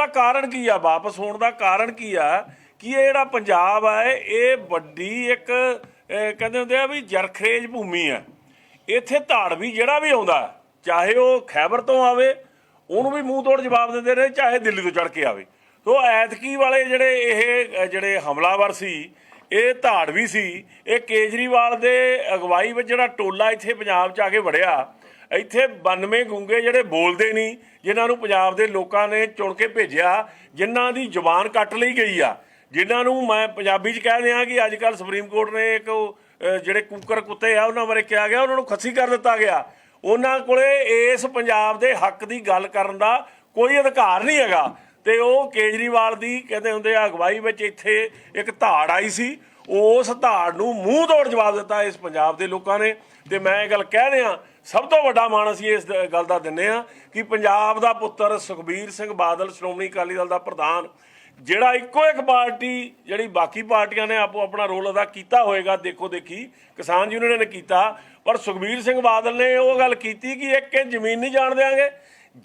ਉਹਦਾ ਕਾਰਨ ਕੀ ਆ? ਵਾਪਸ ਹੋਣ ਦਾ ਕਾਰਨ ਕੀ ਆ? ਕਿ ਇਹ ਜਿਹੜਾ ਪੰਜਾਬ ਆ, ਇਹ ਵੱਡੀ ਇੱਕ ਕਹਿੰਦੇ ਹੁੰਦੇ ਆ ਵੀ ਜਰਖਰੇਜ ਭੂਮੀ ਆ। ਇੱਥੇ ਧਾੜਵੀ ਜਿਹੜਾ ਵੀ ਆਉਂਦਾ, ਚਾਹੇ ਉਹ ਖੈਬਰ ਤੋਂ ਆਵੇ, ਉਹਨੂੰ ਵੀ ਮੂੰਹ ਤੋੜ ਜਵਾਬ ਦਿੰਦੇ ਨੇ, ਚਾਹੇ ਦਿੱਲੀ ਤੋਂ ਚੜ ਕੇ ਆਵੇ। ਸੋ ਐਤਕੀ ਵਾਲੇ ਜਿਹੜੇ ਇਹ ਜਿਹੜੇ ਹਮਲਾਵਰ ਸੀ, ਇਹ ਧਾੜਵੀ ਸੀ, ਇਹ ਕੇਜਰੀਵਾਲ ਦੇ ਅਗਵਾਈ ਵਿੱਚ ਜਿਹੜਾ ਟੋਲਾ ਇੱਥੇ ਪੰਜਾਬ 'ਚ ਆ ਕੇ ਵੜਿਆ ਇੱਥੇ 92 ਗੁੰਗੇ ਜਿਹੜੇ ਬੋਲਦੇ ਨਹੀਂ ਜਿਨ੍ਹਾਂ ਨੂੰ ਪੰਜਾਬ ਦੇ ਲੋਕਾਂ ਨੇ ਚੁਣ ਕੇ ਭੇਜਿਆ, ਜਿਨ੍ਹਾਂ ਦੀ ਜ਼ੁਬਾਨ ਕੱਟ ਲਈ ਗਈ ਆ। ਜਿਨ੍ਹਾਂ ਨੂੰ ਮੈਂ ਪੰਜਾਬੀ 'ਚ ਕਹਿ ਦਿਆਂ ਕਿ ਅੱਜ ਕੱਲ ਸੁਪਰੀਮ ਕੋਰਟ ਨੇ ਇੱਕ ਜਿਹੜੇ ਕੂਕਰ ਕੁੱਤੇ ਆ, ਉਹਨਾਂ ਬਾਰੇ ਕਿਹਾ ਗਿਆ, ਉਹਨਾਂ ਨੂੰ ਖੱਸੀ ਕਰ ਦਿੱਤਾ ਗਿਆ। ਉਹਨਾਂ ਕੋਲੇ ਇਸ ਪੰਜਾਬ ਦੇ ਹੱਕ ਦੀ ਗੱਲ ਕਰਨ ਦਾ ਕੋਈ ਅਧਿਕਾਰ ਨਹੀਂ ਹੈਗਾ। ਤੇ ਉਹ ਕੇਜਰੀਵਾਲ ਦੀ, ਕਹਿੰਦੇ ਹੁੰਦੇ ਆ, ਅਗਵਾਈ ਵਿੱਚ ਇੱਥੇ ਇੱਕ ਧਾੜ ਆਈ ਸੀ। ਉਸ ਧਾੜ ਨੂੰ ਮੂੰਹ ਤੋੜ ਜਵਾਬ ਦਿੱਤਾ ਇਸ ਪੰਜਾਬ ਦੇ ਲੋਕਾਂ ਨੇ। ਤੇ ਮੈਂ ਇਹ ਗੱਲ ਕਹਿ ਰਿਹਾ ਸਭ ਤੋਂ ਵੱਡਾ ਮਾਣ ਅਸੀਂ ਇਸ ਗੱਲ ਦਾ ਦਿੰਨੇ ਆ ਕਿ ਪੰਜਾਬ ਦਾ ਪੁੱਤਰ ਸੁਖਬੀਰ ਸਿੰਘ ਬਾਦਲ, ਸ਼੍ਰੋਮਣੀ ਅਕਾਲੀ ਦਲ ਦਾ ਪ੍ਰਧਾਨ, ਜਿਹੜਾ ਇੱਕੋ ਇੱਕ ਪਾਰਟੀ, ਜਿਹੜੀ ਬਾਕੀ ਪਾਰਟੀਆਂ ਨੇ ਆਪੋ ਆਪਣਾ ਰੋਲ ਅਦਾ ਕੀਤਾ ਹੋਏਗਾ, ਦੇਖੋ ਦੇਖੀ, ਕਿਸਾਨ ਯੂਨੀਅਨ ਨੇ ਕੀਤਾ, ਪਰ ਸੁਖਬੀਰ ਸਿੰਘ ਬਾਦਲ ਨੇ ਉਹ ਗੱਲ ਕੀਤੀ ਕਿ ਇੱਕ ਇੰਚ ਜ਼ਮੀਨ ਨਹੀਂ ਜਾਣ ਦੇਾਂਗੇ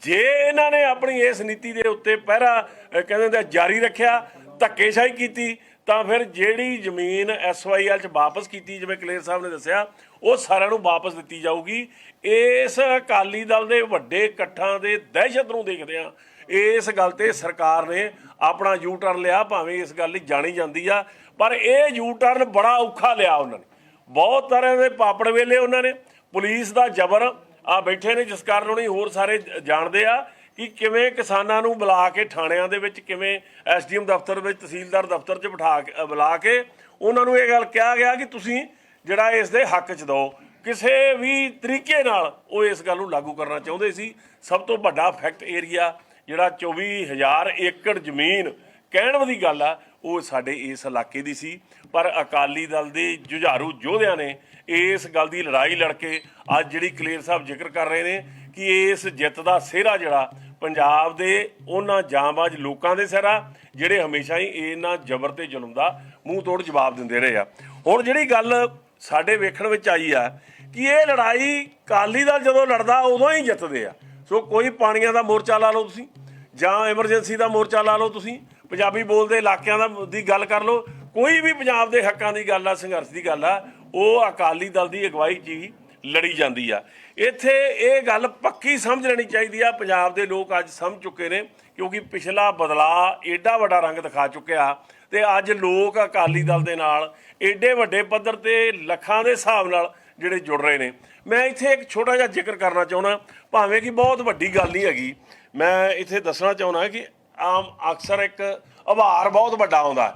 ਜੇ ਇਹਨਾਂ ਨੇ ਆਪਣੀ ਇਸ ਨੀਤੀ ਦੇ ਉੱਤੇ ਪਹਿਰਾ ਕਹਿੰਦੇ ਹੁੰਦੇ ਜਾਰੀ ਰੱਖਿਆ, ਧੱਕੇਸ਼ਾਹੀ ਕੀਤੀ ਤਾਂ ਫਿਰ ਜਿਹੜੀ ਜ਼ਮੀਨ ਐਸਵਾਈਐਲ ਚ ਵਾਪਸ ਕੀਤੀ ਜਿਵੇਂ ਕਲੇਰ ਸਾਹਿਬ ਨੇ ਦੱਸਿਆ, ਉਹ ਸਾਰਿਆਂ ਨੂੰ ਵਾਪਸ ਦਿੱਤੀ ਜਾਊਗੀ। ਇਸ ਅਕਾਲੀ ਦਲ ਦੇ ਵੱਡੇ ਇਕੱਠਾਂ ਦੇ ਦਹਿਸ਼ਤ ਨੂੰ ਦੇਖਦੇ ਆ ਇਸ ਗੱਲ ਤੇ ਸਰਕਾਰ ਨੇ ਆਪਣਾ ਯੂ ਟਰਨ ਲਿਆ, ਭਾਵੇਂ ਇਸ ਗੱਲ ਲਈ ਜਾਣੀ ਜਾਂਦੀ ਆ, ਪਰ ਇਹ ਯੂ ਟਰਨ ਬੜਾ ਔਖਾ ਲਿਆ ਉਹਨਾਂ ਨੇ। ਬਹੁਤ ਤਰ੍ਹਾਂ ਦੇ ਪਾਪੜ ਵੇਲੇ ਉਹਨਾਂ ਨੇ। ਪੁਲਿਸ ਦਾ ਜ਼ਬਰ ਆ ਬੈਠੇ ਨੇ, ਜਿਸ ਕਾਰਨ ਉਹਨੇ ਹੋਰ ਸਾਰੇ ਜਾਣਦੇ ਆ। ਕਿ ਕਿਵੇਂ ਕਿਸਾਨਾਂ ਨੂੰ ਬੁਲਾ ਕੇ ਥਾਣਿਆਂ ਦੇ ਵਿੱਚ, ਕਿਵੇਂ ਐਸਡੀਐਮ ਦਫ਼ਤਰ ਵਿੱਚ, ਤਹਿਸੀਲਦਾਰ ਦਫ਼ਤਰ 'ਚ ਬਿਠਾ ਕੇ ਬੁਲਾ ਕੇ ਉਹਨਾਂ ਨੂੰ ਇਹ ਗੱਲ ਕਿਹਾ ਗਿਆ ਕਿ ਤੁਸੀਂ ਜਿਹੜਾ ਇਸ ਦੇ ਹੱਕ 'ਚ ਦਿਓ। ਕਿਸੇ ਵੀ ਤਰੀਕੇ ਨਾਲ ਉਹ ਇਸ ਗੱਲ ਨੂੰ ਲਾਗੂ ਕਰਨਾ ਚਾਹੁੰਦੇ ਸੀ। ਸਭ ਤੋਂ ਵੱਡਾ ਫੈਕਟ ਏਰੀਆ, ਜਿਹੜਾ 24000 ਏਕੜ ਜ਼ਮੀਨ ਕਹਿਣ ਦੀ ਗੱਲ ਆ, ਉਹ ਸਾਡੇ ਇਸ ਇਲਾਕੇ ਦੀ ਸੀ। ਪਰ ਅਕਾਲੀ ਦਲ ਦੇ ਜੁਝਾਰੂ ਯੋਧਿਆਂ ਨੇ ਇਸ ਗੱਲ ਦੀ ਲੜਾਈ ਲੜ ਕੇ ਅੱਜ ਜਿਹੜੀ ਕਲੇਰ ਸਾਹਿਬ ਜ਼ਿਕਰ ਕਰ ਰਹੇ ਨੇ ਕਿ ਇਸ ਜਿੱਤ ਦਾ ਸਿਹਰਾ ਜਿਹੜਾ ਪੰਜਾਬ ਦੇ ਉਹਨਾਂ ਜਾਂਬਾਜ਼ ਲੋਕਾਂ ਦੇ ਸਿਰ ਆ, ਜਿਹੜੇ ਹਮੇਸ਼ਾ ਹੀ ਇਹਨਾਂ ਜ਼ਬਰ ਤੇ ਜ਼ੁਲਮ ਦਾ ਮੂੰਹ ਤੋੜ ਜਵਾਬ ਦਿੰਦੇ ਰਹੇ ਆ। ਹੁਣ ਜਿਹੜੀ ਗੱਲ ਸਾਡੇ ਵੇਖਣ ਵਿੱਚ ਆਈ ਆ, ਕਿ ਇਹ ਲੜਾਈ ਅਕਾਲੀ ਦਲ ਜਦੋਂ ਲੜਦਾ, ਉਦੋਂ ਹੀ ਜਿੱਤਦੇ ਆ। ਸੋ ਕੋਈ ਪਾਣੀਆਂ ਦਾ ਮੋਰਚਾ ਲਾ ਲਓ ਤੁਸੀਂ, ਜਾਂ ਐਮਰਜੈਂਸੀ ਦਾ ਮੋਰਚਾ ਲਾ ਲਓ ਤੁਸੀਂ, ਪੰਜਾਬੀ ਬੋਲਦੇ ਇਲਾਕਿਆਂ ਦਾ ਦੀ ਗੱਲ ਕਰ ਲਓ, ਕੋਈ ਵੀ ਪੰਜਾਬ ਦੇ ਹੱਕਾਂ ਦੀ ਗੱਲ ਆ, ਸੰਘਰਸ਼ ਦੀ ਗੱਲ ਆ, ਉਹ ਅਕਾਲੀ ਦਲ ਦੀ ਅਗਵਾਈ 'ਚ ਹੀ ਲੜੀ ਜਾਂਦੀ ਆ। ਇੱਥੇ ਇਹ ਗੱਲ ਪੱਕੀ ਸਮਝ ਲੈਣੀ ਚਾਹੀਦੀ ਆ। ਪੰਜਾਬ ਦੇ ਲੋਕ ਅੱਜ ਸਮਝ ਚੁੱਕੇ ਨੇ, ਕਿਉਂਕਿ ਪਿਛਲਾ ਬਦਲਾ ਏਡਾ ਵੱਡਾ ਰੰਗ ਦਿਖਾ ਚੁੱਕਿਆ ਤੇ ਅੱਜ ਲੋਕ ਅਕਾਲੀ ਦਲ ਦੇ ਨਾਲ ਏਡੇ ਵੱਡੇ ਪੱਧਰ ਤੇ ਲੱਖਾਂ ਦੇ ਹਿਸਾਬ ਨਾਲ ਜਿਹੜੇ ਜੁੜ ਰਹੇ ਨੇ। ਮੈਂ ਇੱਥੇ ਇੱਕ ਛੋਟਾ ਜਿਹਾ ਜ਼ਿਕਰ ਕਰਨਾ ਚਾਹੁੰਦਾ, ਭਾਵੇਂ ਕਿ ਬਹੁਤ ਵੱਡੀ ਗੱਲ ਨਹੀਂ ਹੈਗੀ। ਮੈਂ ਇੱਥੇ ਦੱਸਣਾ ਚਾਹੁੰਦਾ ਕਿ ਆਮ ਅਕਸਰ ਇੱਕ ਆਭਾਰ ਬਹੁਤ ਵੱਡਾ ਆਉਂਦਾ,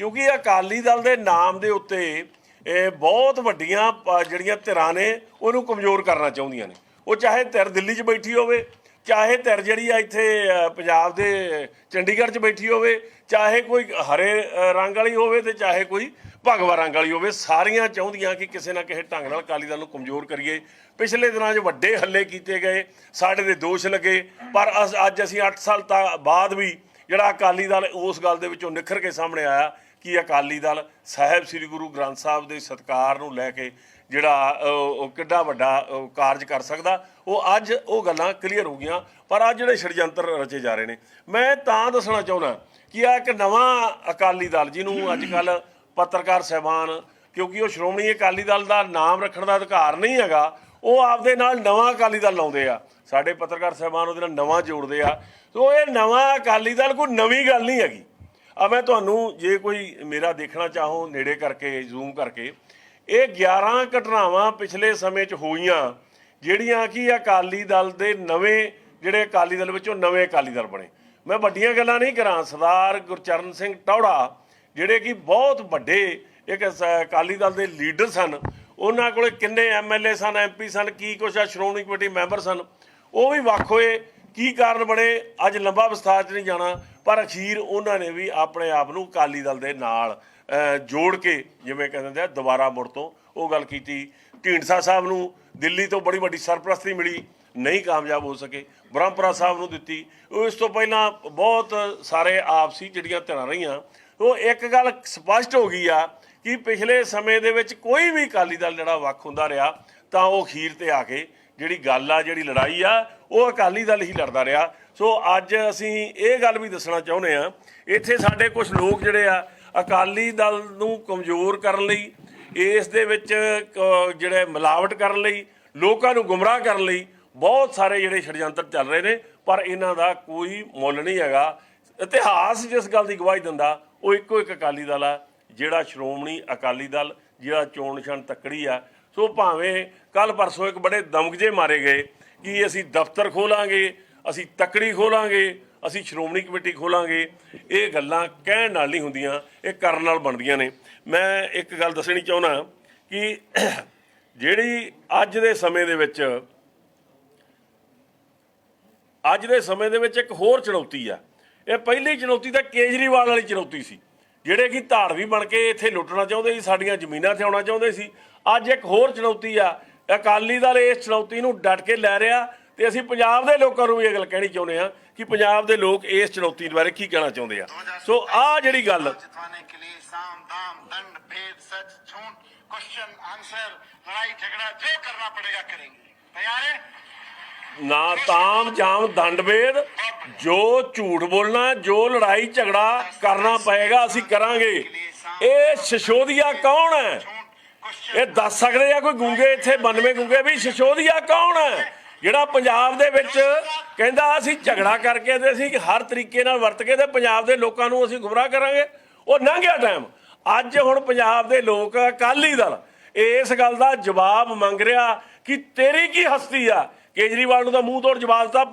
ਕਿਉਂਕਿ ਅਕਾਲੀ ਦਲ ਦੇ ਨਾਮ ਦੇ ਉੱਤੇ ਇਹ ਬਹੁਤ ਵੱਡੀਆਂ ਪ- ਜਿਹੜੀਆਂ ਧਿਰਾਂ ਨੇ ਉਹਨੂੰ ਕਮਜ਼ੋਰ ਕਰਨਾ ਚਾਹੁੰਦੀਆਂ ਨੇ। ਉਹ ਚਾਹੇ ਧਿਰ ਦਿੱਲੀ 'ਚ ਬੈਠੀ ਹੋਵੇ ਚਾਹੇ ਧਿਰ ਜਿਹੜੀ ਆ ਇੱਥੇ ਅ, ਪੰਜਾਬ ਦੇ ਚੰਡੀਗੜ੍ਹ 'ਚ ਬੈਠੀ ਹੋਵੇ ਚਾਹੇ ਕੋਈ ਹਰੇ ਅ, ਰੰਗ ਵਾਲੀ ਹੋਵੇ ਤੇ ਚਾਹੇ ਕੋਈ ਭਗਵਾ ਰੰਗ ਵਾਲੀ ਹੋਵੇ ਸਾਰੀਆਂ ਚਾਹੁੰਦੀਆਂ ਕਿ ਕਿਸੇ ਨਾ ਕਿਸੇ ਢੰਗ ਨਾਲ ਅਕਾਲੀ ਦਲ ਨੂੰ ਕਮਜ਼ੋਰ ਕਰੀਏ। ਪਿਛਲੇ ਦਿਨਾਂ 'ਚ ਵੱਡੇ ਹੱਲੇ ਕੀਤੇ ਗਏ ਸਾਡੇ ਦੇ ਦੋਸ਼ ਲੱਗੇ ਪਰ ਅਸ- ਅੱਜ ਅਸੀਂ 8 ਸਾਲ ਤਾਂ ਬਾਅਦ ਵੀ ਜਿਹੜਾ ਅਕਾਲੀ ਦਲ ਉਸ ਗੱਲ ਦੇ ਵਿੱਚੋਂ ਨਿਖਰ ਕੇ ਸਾਹਮਣੇ ਆਇਆ ਕਿ ਅਕਾਲੀ ਦਲ ਸਾਹਿਬ ਸ੍ਰੀ ਗੁਰੂ ਗ੍ਰੰਥ ਸਾਹਿਬ ਦੇ ਸਤਕਾਰ ਨੂੰ ਲੈ ਕੇ ਜਿਹੜਾ ਕਿੱਡਾ ਵੱਡਾ ਕਾਰਜ ਕਰ ਸਕਦਾ। ਉਹ ਅੱਜ ਉਹ ਗੱਲਾਂ ਕਲੀਅਰ ਹੋ ਗਈਆਂ, ਪਰ ਅੱਜ ਜਿਹੜੇ ષਡਯੰਤਰ ਰਚੇ ਜਾ ਰਹੇ ਨੇ, ਮੈਂ ਤਾਂ ਦੱਸਣਾ ਚਾਹੁੰਦਾ ਕਿ ਆ ਇੱਕ ਨਵਾਂ ਅਕਾਲੀ ਦਲ ਜਿਹਨੂੰ ਅੱਜ ਕੱਲ ਪੱਤਰਕਾਰ ਸਹਿਬਾਨ, ਕਿਉਂਕਿ ਉਹ ਸ਼੍ਰੋਮਣੀ ਅਕਾਲੀ ਦਲ ਦਾ ਨਾਮ ਰੱਖਣ ਦਾ ਅਧਿਕਾਰ ਨਹੀਂ ਹੈਗਾ, ਉਹ ਆਪਦੇ ਨਾਲ ਨਵਾਂ ਅਕਾਲੀ ਦਲ ਲਾਉਂਦੇ ਆ। ਸਾਡੇ ਪੱਤਰਕਾਰ ਸਹਿਬਾਨ ਉਹਦੇ ਨਾਲ ਨਵਾਂ ਜੋੜਦੇ ਆ। ਸੋ ਇਹ ਨਵਾਂ ਅਕਾਲੀ ਦਲ ਕੋਈ ਨਵੀਂ ਗੱਲ ਨਹੀਂ ਹੈਗੀ। ਆ ਮੈਂ ਤੁਹਾਨੂੰ ਜੇ ਕੋਈ ਮੇਰਾ ਦੇਖਣਾ ਚਾਹੋ ਨੇੜੇ ਕਰਕੇ, ਜ਼ੂਮ ਕਰਕੇ, ਇਹ 11 ਘਟਨਾਵਾਂ ਪਿਛਲੇ ਸਮੇਂ 'ਚ ਹੋਈਆਂ, ਜਿਹੜੀਆਂ ਕਿ ਅਕਾਲੀ ਦਲ ਦੇ ਨਵੇਂ, ਜਿਹੜੇ ਅਕਾਲੀ ਦਲ ਵਿੱਚੋਂ ਨਵੇਂ ਅਕਾਲੀ ਦਲ ਬਣੇ। ਮੈਂ ਵੱਡੀਆਂ ਗੱਲਾਂ ਨਹੀਂ ਕਰਾਂ। ਸਰਦਾਰ ਗੁਰਚਰਨ ਸਿੰਘ ਟੌੜਾ, ਜਿਹੜੇ ਕਿ ਬਹੁਤ ਵੱਡੇ ਇੱਕ ਅਕਾਲੀ ਦਲ ਦੇ ਲੀਡਰ ਸਨ, ਉਹਨਾਂ ਕੋਲੇ ਕਿੰਨੇ ਐਮਐਲਏ ਸਨ ਐਮਪੀ ਸਨ, ਕੀ ਕੁਛ ਆ, ਸ਼੍ਰੋਮਣੀ ਕਮੇਟੀ ਮੈਂਬਰ ਸਨ ਉਹ ਵੀ ਵੱਖ ਹੋਏ। ਕੀ ਕਾਰਨ ਬਣੇ? ਅੱਜ ਲੰਬਾ ਵਿਸਥਾਰ 'ਚ ਨਹੀਂ ਜਾਣਾ, ਪਰ ਅਖੀਰ ਉਹਨਾਂ ਨੇ ਵੀ ਆਪਣੇ ਆਪ ਨੂੰ ਅਕਾਲੀ ਦਲ ਦੇ ਨਾਲ ਜੋੜ ਕੇ ਜਿਵੇਂ ਕਹਿੰਦੇ ਆ, ਦੁਬਾਰਾ ਮੁੜ ਤੋਂ ਉਹ ਗੱਲ ਕੀਤੀ। ਢੀਂਡਸਾ ਸਾਹਿਬ ਨੂੰ ਦਿੱਲੀ ਤੋਂ ਬੜੀ ਵੱਡੀ ਸਰਪ੍ਰਸਤੀ ਮਿਲੀ, ਨਹੀਂ ਕਾਮਯਾਬ ਹੋ ਸਕੇ। ਬ੍ਰਹਮਪੁਰਾ ਸਾਹਿਬ ਨੂੰ ਦਿੱਤੀ। ਉਹ ਇਸ ਤੋਂ ਪਹਿਲਾਂ ਬਹੁਤ ਸਾਰੇ ਆਪਸੀ ਜਿਹੜੀਆਂ ਧਿਰਾਂ ਰਹੀਆਂ, ਉਹ ਇੱਕ ਗੱਲ ਸਪਸ਼ਟ ਹੋ ਗਈ ਆ ਕਿ ਪਿਛਲੇ ਸਮੇਂ ਦੇ ਵਿੱਚ ਕੋਈ ਵੀ ਅਕਾਲੀ ਦਲ ਜਿਹੜਾ ਵੱਖ ਹੁੰਦਾ ਰਿਹਾ, ਤਾਂ ਉਹ ਅਖੀਰ ਤੇ ਆ ਕੇ ਜਿਹੜੀ ਗੱਲ ਆ, ਜਿਹੜੀ ਲੜਾਈ ਆ, ਉਹ ਅਕਾਲੀ ਦਲ ਹੀ ਲੜਦਾ ਰਿਹਾ। ਸੋ ਅੱਜ ਅਸੀਂ ਇਹ ਗੱਲ ਵੀ ਦੱਸਣਾ ਚਾਹੁੰਦੇ ਆ ਇੱਥੇ ਸਾਡੇ ਕੁਝ ਲੋਕ ਜਿਹੜੇ ਆ, ਅਕਾਲੀ ਦਲ ਨੂੰ ਕਮਜ਼ੋਰ ਕਰਨ ਲਈ, ਇਸ ਦੇ ਵਿੱਚ ਕ- ਜਿਹੜੇ ਮਿਲਾਵਟ ਕਰਨ ਲਈ, ਲੋਕਾਂ ਨੂੰ ਗੁੰਮਰਾਹ ਕਰਨ ਲਈ ਬਹੁਤ ਸਾਰੇ ਜਿਹੜੇ ਛੜਯੰਤਰ ਚੱਲ ਰਹੇ ਨੇ, ਪਰ ਇਹਨਾਂ ਦਾ ਕੋਈ ਮੁੱਲ ਨਹੀਂ ਹੈਗਾ। ਇਤਿਹਾਸ ਜਿਸ ਗੱਲ ਦੀ ਗਵਾਹੀ ਦਿੰਦਾ, ਉਹ ਇੱਕੋ ਇੱਕ ਅਕਾਲੀ ਦਲ ਆ, ਜਿਹੜਾ ਸ਼੍ਰੋਮਣੀ ਅਕਾਲੀ ਦਲ, ਜਿਹੜਾ ਚੋਣ ਨਿਸ਼ਾਨ ਤੱਕੜੀ ਆ ਸੋ ਭਾਵੇਂ ਕੱਲ ਪਰਸੋਂ ਇੱਕ ਬੜੇ ਦਮਗਜੇ ਮਾਰੇ ਗਏ ਕਿ ਅਸੀਂ ਦਫ਼ਤਰ ਖੋਲਾਂਗੇ, ਅਸੀਂ ਤੱਕੜੀ ਖੋਲਾਂਗੇ, ਅਸੀਂ ਸ਼੍ਰੋਮਣੀ ਕਮੇਟੀ ਖੋਲਾਂਗੇ, ਇਹ ਗੱਲਾਂ ਕਹਿਣ ਨਾਲ ਨਹੀਂ ਹੁੰਦੀਆਂ, ਇਹ ਕਰਨ ਨਾਲ ਬਣਦੀਆਂ ਨੇ। ਮੈਂ ਇੱਕ ਗੱਲ ਦੱਸਣੀ ਚਾਹੁੰਦਾ ਕਿ ਜਿਹੜੀ ਅੱਜ ਦੇ ਸਮੇਂ ਦੇ ਵਿੱਚ, ਅੱਜ ਦੇ ਸਮੇਂ ਦੇ ਵਿੱਚ ਇੱਕ ਹੋਰ ਚੁਣੌਤੀ ਆ। ਇਹ ਪਹਿਲੀ ਚੁਣੌਤੀ ਤਾਂ ਕੇਜਰੀਵਾਲ ਵਾਲੀ ਚੁਣੌਤੀ ਸੀ। ਜਿਹੜੇ ਕਿ ਧਾਰ ਵੀ ਬਣ ਕੇ ਇੱਥੇ ਲੁੱਟਣਾ ਚਾਹੁੰਦੇ ਸੀ ਸਾਡੀਆਂ ਜ਼ਮੀਨਾਂ ਤੇ ਆਉਣਾ ਚਾਹੁੰਦੇ ਸੀ। ਅੱਜ ਇੱਕ ਹੋਰ ਚੁਣੌਤੀ ਆ ਅਕਾਲੀ ਦਲ ਇਸ ਚੁਣੌਤੀ ਨੂੰ ਡਟ ਕੇ ਲੈ ਰਿਹਾ ਤੇ ਅਸੀਂ ਪੰਜਾਬ ਦੇ ਲੋਕਾਂ ਨੂੰ ਵੀ ਇਹ ਗੱਲ ਕਹਿਣੀ ਚਾਹੁੰਦੇ ਆ ਕਿ ਪੰਜਾਬ ਦੇ ਲੋਕ ਇਸ ਚੁਣੌਤੀ ਬਾਰੇ ਕੀ ਕਹਿਣਾ ਚਾਹੁੰਦੇ ਆ। ਸੋ ਆਹ ਜਿਹੜੀ ਗੱਲ ਨਾ ਤਾਮ ਜਾਮ ਦੰਡਵੇਦ ਜੋ ਝੂਠ ਬੋਲਣਾ, ਜੋ ਲੜਾਈ ਝਗੜਾ ਕਰਨਾ ਪਏਗਾ, ਅਸੀਂ ਕਰਾਂਗੇ। ਇਹ ਸ਼ਸ਼ੋਦੀਆ ਕੌਣ ਹੈ? ਇਹ ਦੱਸ ਸਕਦੇ ਆ ਕੋਈ ਗੁੰਗੇ ਇੱਥੇ 92 ਗੁੰਗੇ ਵੀ ਸ਼ਸ਼ੋਦੀਆ ਕੌਣ ਹੈ? ਜਿਹੜਾ ਪੰਜਾਬ ਦੇ ਵਿੱਚ ਕਹਿੰਦਾ ਅਸੀਂ ਝਗੜਾ ਕਰਕੇ ਤੇ ਅਸੀਂ ਹਰ ਤਰੀਕੇ ਨਾਲ ਵਰਤ ਕੇ ਤੇ ਪੰਜਾਬ ਦੇ ਲੋਕਾਂ ਨੂੰ ਅਸੀਂ ਗੁੰਮਰਾਹ ਕਰਾਂਗੇ। ਉਹ ਲੰਘਿਆ ਟਾਈਮ ਅੱਜ ਹੁਣ ਪੰਜਾਬ ਦੇ ਲੋਕ ਅਕਾਲੀ ਦਲ, ਇਸ ਗੱਲ ਦਾ ਜਵਾਬ ਮੰਗ ਰਿਹਾ ਕਿ ਤੇਰੀ ਕੀ ਹਸਤੀ ਆ? ਕੇਜਰੀਵਾਲ ਨੂੰ ਤਾਂ ਮੂੰਹ ਤੋੜ ਜਵਾਬ ਦਿੱਤਾ,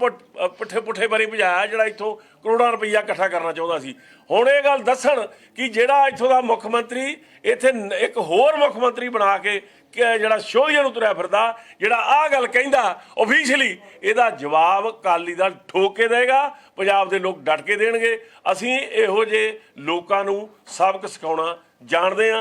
ਪੁੱਠੇ ਪੁੱਠੇ ਬਰੀ ਭਜਾਇਆ, ਜਿਹੜਾ ਇੱਥੋਂ ਕਰੋੜਾਂ ਰੁਪਈਆ ਇਕੱਠਾ ਕਰਨਾ ਚਾਹੁੰਦਾ ਸੀ। ਹੁਣ ਇਹ ਗੱਲ ਦੱਸਣ ਕਿ ਜਿਹੜਾ ਇੱਥੋਂ ਦਾ ਮੁੱਖ ਮੰਤਰੀ, ਇੱਥੇ ਇੱਕ ਹੋਰ ਮੁੱਖ ਮੰਤਰੀ ਬਣਾ ਕੇ ਜਿਹੜਾ ਸ਼ੋਧੀਆਂ ਨੂੰ ਤੁਰਿਆ ਫਿਰਦਾ, ਜਿਹੜਾ ਆਹ ਗੱਲ ਕਹਿੰਦਾ ਓਫੀਸ਼ੀਅਲੀ ਇਹਦਾ ਜਵਾਬ ਕਾਲੀ ਦਾ ਠੋਕ ਕੇ ਦੇਗਾ, ਪੰਜਾਬ ਦੇ ਲੋਕ ਡਟ ਕੇ ਦੇਣਗੇ। ਅਸੀਂ ਇਹੋ ਜਿਹੇ ਲੋਕਾਂ ਨੂੰ ਸਬਕ ਸਿਖਾਉਣਾ ਜਾਣਦੇ ਹਾਂ।